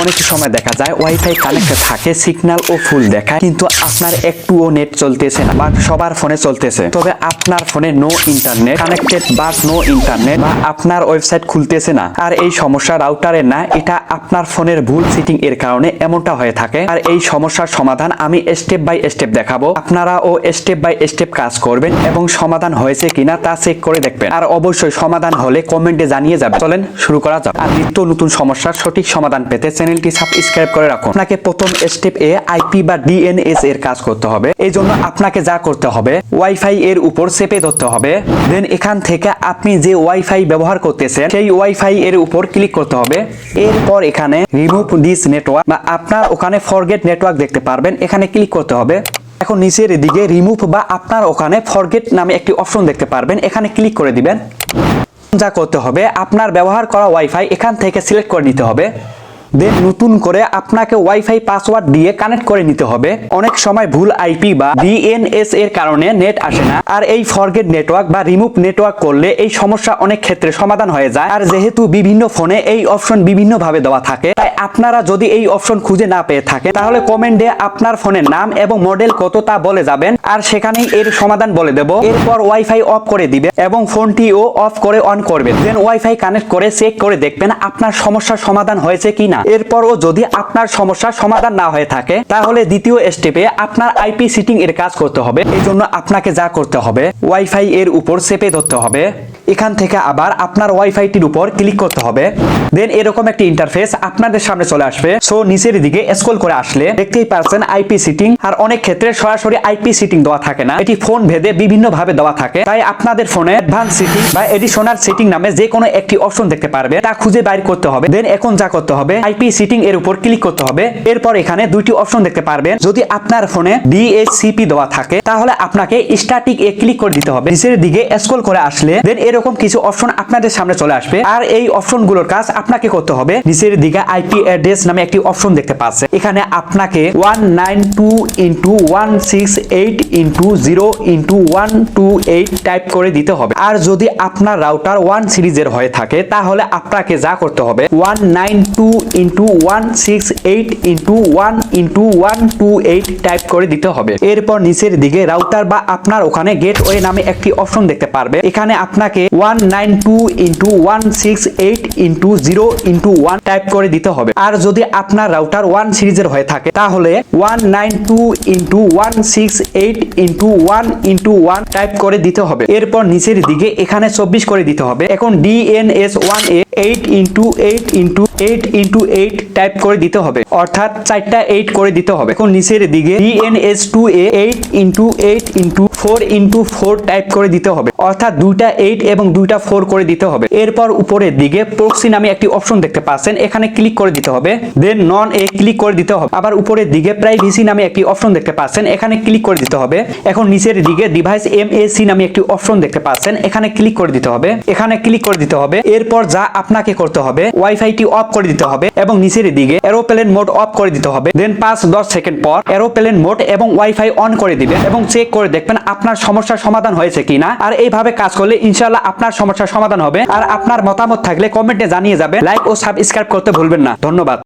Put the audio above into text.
অনেক সময় দেখা যায় ওয়াইফাই কানেক্টেড থাকে সিগন্যাল ও ফুল দেখায়। কিন্তু আপনার একটুও নেট চলতেছে না, বা সবার ফোনে চলতেছে। তবে আপনার ফোনে নো ইন্টারনেট কানেক্টেড বা নো ইন্টারনেট বা আপনার ওয়েবসাইট খুলতেছে না। আর এই সমস্যা রাউটারের না, এটা আপনার ফোনের ভুল সিটিং এর কারণে এমনটা হয়ে থাকে। আর এই সমস্যার সমাধান আমি স্টেপ বাই স্টেপ দেখাবো। আপনারা ও স্টেপ বাই স্টেপ কাজ করবেন এবং সমাধান হয়েছে কিনা তা চেক করে দেখবেন। আর অবশ্যই সমাধান হলে কমেন্টে জানিয়ে যাবেন। চলেন শুরু করা যাক। আর নিত্য নতুন সমস্যার সঠিক সমাধান পেতে চ্যানেলটি সাবস্ক্রাইব করে রাখুন। আপনাকে প্রথম স্টেপ এ আইপি বা ডিএনএস এর কাজ করতে হবে। এই জন্য আপনাকে যা করতে হবে ওয়াইফাই এর উপর চেপে ধরতে হবে। দেন এখান থেকে আপনি যে ওয়াইফাই ব্যবহার করতেছেন, সেই ওয়াইফাই এর উপর ক্লিক করতে হবে। এরপর এখানে রিমুভ দিস নেটওয়ার্ক বা আপনার ওখানে ফরগেট নেটওয়ার্ক দেখতে পারবেন, এখানে ক্লিক করতে হবে। এখন নিচের দিকে রিমুভ বা আপনার ওখানে ফরগেট নামে একটি অপশন দেখতে পারবেন, এখানে ক্লিক করে দিবেন। যা করতে হবে, আপনার ব্যবহার করা ওয়াইফাই এখান থেকে সিলেক্ট করে নিতে হবে। দেন নতুন করে আপনাকে ওয়াইফাই পাসওয়ার্ড দিয়ে কানেক্ট করে নিতে হবে। অনেক সময় ভুল আইপি বা ডিএনএস এর কারণে নেট আসে না। আর এই ফরগেট নেটওয়ার্ক বা রিমুভ নেটওয়ার্ক করলে এই সমস্যা অনেক ক্ষেত্রে সমাধান হয়ে যায়। আর যেহেতু বিভিন্ন ফোনে এই অপশন বিভিন্ন ভাবে দেওয়া থাকে, তাই আপনারা যদি এই অপশন খুঁজে না পেয়ে থাকে তাহলে কমেন্টে আপনার ফোনের নাম এবং মডেল কত তা বলে যাবেন। আর সেখানেই এর সমাধান বলে দেব। এরপর ওয়াইফাই অফ করে দিবে এবং ফোনটিও অফ করে অন করবেন দেন ওয়াইফাই কানেক্ট করে চেক করে দেখবেন আপনার সমস্যার সমাধান হয়েছে কিনা এরপরও যদি আপনার সমস্যার সমাধান না হয়ে থাকে, তাহলে দ্বিতীয় স্টেপে আপনার আইপি সিটিং এর কাজ করতে হবে। এই জন্য আপনাকে যা করতে হবে ওয়াইফাই এর উপর চেপে ধরতে হবে। এখান থেকে আবার আপনার ওয়াইফাইটির উপর ক্লিক করতে হবে। দেন এরকম একটি ইন্টারফেস আপনাদের সামনে চলে আসবে। সো নিচের দিকে স্ক্রল করে আসলে দেখতেই পারছেন আইপি সিটিং আর অনেক ক্ষেত্রে সরাসরি আইপি সিটিং দেওয়া থাকে না। এটি ফোন ভেদে বিভিন্ন ভাবে দেওয়া থাকে। তাই আপনাদের ফোনে অ্যাডভান্স সিটিং বা এডিশনাল সিটিং নামে যে কোনো একটি অপশন দেখতে পারবে। তা খুঁজে বাইর করতে হবে। দেন এখন যা করতে হবে আইপি সিটিং এর উপর ক্লিক করতে হবে। এরপর এখানে দুইটি অপশন দেখতে পারবেন। যদি আপনার ফোনে ডিএইচসিপি দেওয়া থাকে, তাহলে আপনাকে স্ট্যাটিক এ ক্লিক করে দিতে হবে। নিচের দিকে স্ক্রল করে আসলে দেন এরকম কিছু অপশন আপনাদের সামনে চলে আসবে। আর এই অপশনগুলোর কাজ আপনাকে করতে হবে। নিচের দিকে আইপি অ্যাড্রেস নামে একটি অপশন দেখতে পাচ্ছে এখানে আপনাকে one nine two into one six eight into zero into one two eight type করে দিতে হবে। আর যদি আপনার রাউটার ওয়ান সিরিজের হয়ে থাকে, তাহলে আপনাকে যা করতে হবে one nine two into one six eight into one into one two eight type করে দিতে হবে। এরপর নিচের দিকে রাউটার বা আপনার ওখানে গেটওয়ে নামে একটি অপশন দেখতে পারবে। এখানে আপনাকে one nine two into one six eight into zero into one type করে দিতে হবে। আর যদি আপনার রাউটার ওয়ান সিরিজের হয়ে থাকে, তাহলে one nine two into one six eight into one into one type করে দিতে হবে। এরপর নিচের দিকে এখানে চব্বিশ করে দিতে হবে। এখন ডিএনএস ওয়ান এ eight into eight into eight into eight type করে দিতে হবে। অর্থাৎ চারটা এইট করে দিতে হবে। এখন নিচের দিকে ডিএনএস টু এ eight into eight into four into four type করে দিতে হবে। অর্থাৎ দুইটা এইট এবং দুইটা ফোর করে দিতে হবে। এরপর উপরের দিকে প্রক্সি নামে একটি অপশন দেখতে পাচ্ছেন। এখানে ক্লিক করে দিতে হবে। দেন নন এ ক্লিক করে দিতে হবে। আবার উপরের দিকে প্রাইভেসি নামে একটি অপশন দেখতে পাচ্ছেন। এখানে ক্লিক করে দিতে হবে। এখন নিচের দিকে ডিভাইস এম সি নামে একটি অপশন দেখতে পাচ্ছেন। এখানে ক্লিক করে দিতে হবে। এখানে ক্লিক করে দিতে হবে। এরপর যা আপনাকে করতে হবে ওয়াইফাইটি অফ করে দিতে হবে এবং নিচের দিকে এরোপ্লেন মোড অফ করে দিতে হবে। দেন পাঁচ দশ সেকেন্ড পর এরোপ্লেন মোড এবং ওয়াইফাই অন করে দিবেন এবং চেক করে দেখবেন আপনার সমস্যার সমাধান হয়েছে কিনা। আর এইভাবে কাজ করলে ইনশাআল্লাহ আপনার সমস্যার সমাধান হবে। আর আপনার মতামত থাকলে কমেন্টে জানিয়ে যাবে। লাইক ও সাবস্ক্রাইব করতে ভুলবেন না। ধন্যবাদ।